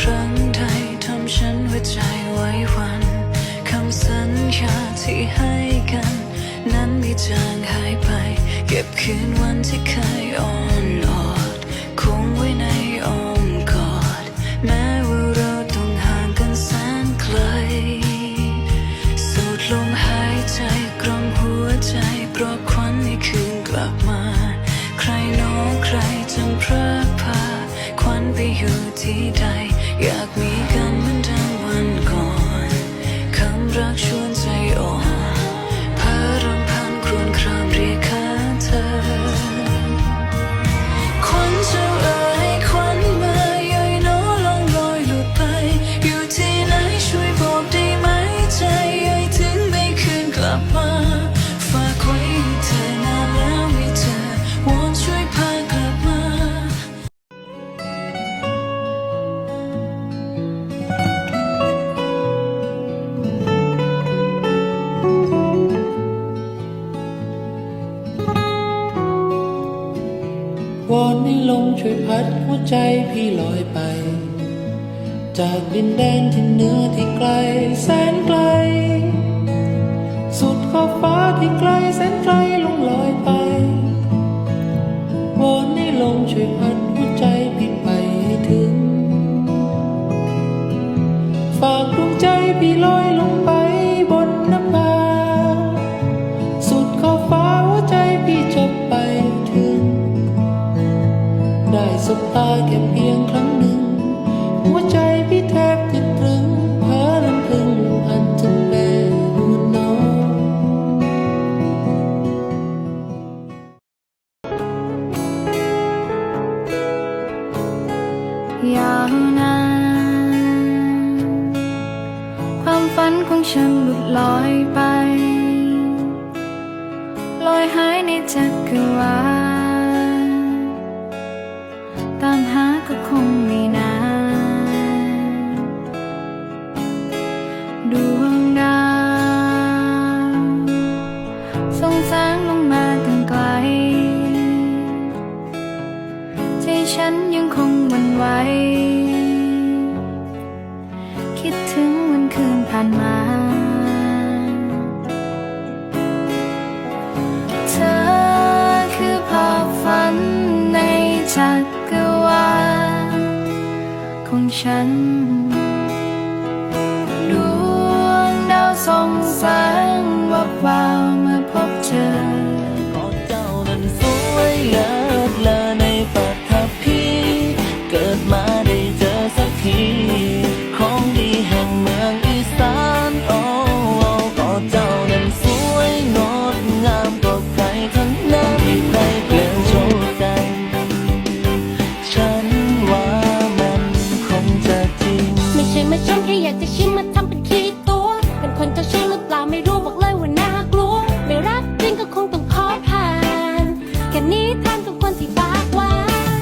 ครั้งใดทำฉันหัวใจไว้วันคำสัญญาที่ให้กัน นั้นไม่จางหายไป เก็บคืนวันที่เคยอ่อน อยู่ที่ใด อยากมีกันเหมือนดังวันก่อนคำรักชวนใจ วอนให้ลมช่วยพัดหัวใจพี่ลอยไป จากดินแดนที่เหนือที่ไกลแสนไกล สุดขอบฟ้าที่ไกลแสนไกลลงลอย ตาแค่เพียงครั้งหนึ่ง หัวใจพี่แทบจะตรึงเพอลำพึงอันจะแม่นวลน้องยาวนานความฝันของฉันหลุดลอยไป ฉันยังคงหวันไหว คิดถึงวันคืนผ่านมา เธอคือภาพฝันในจักรวาลของฉัน ค่อยากจะชิมมาทำเป็นขี้ตัว เป็นคนเจ้าชู้หรือเปล่าไม่รู้บอกเลยว่าน่ากลัว ไม่รักจริงก็คงต้องขอผ่านแค่นี้ท่านกัควรที่ปากหวา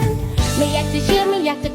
น ไม่อยากจะเชื่อไม่อยากจะ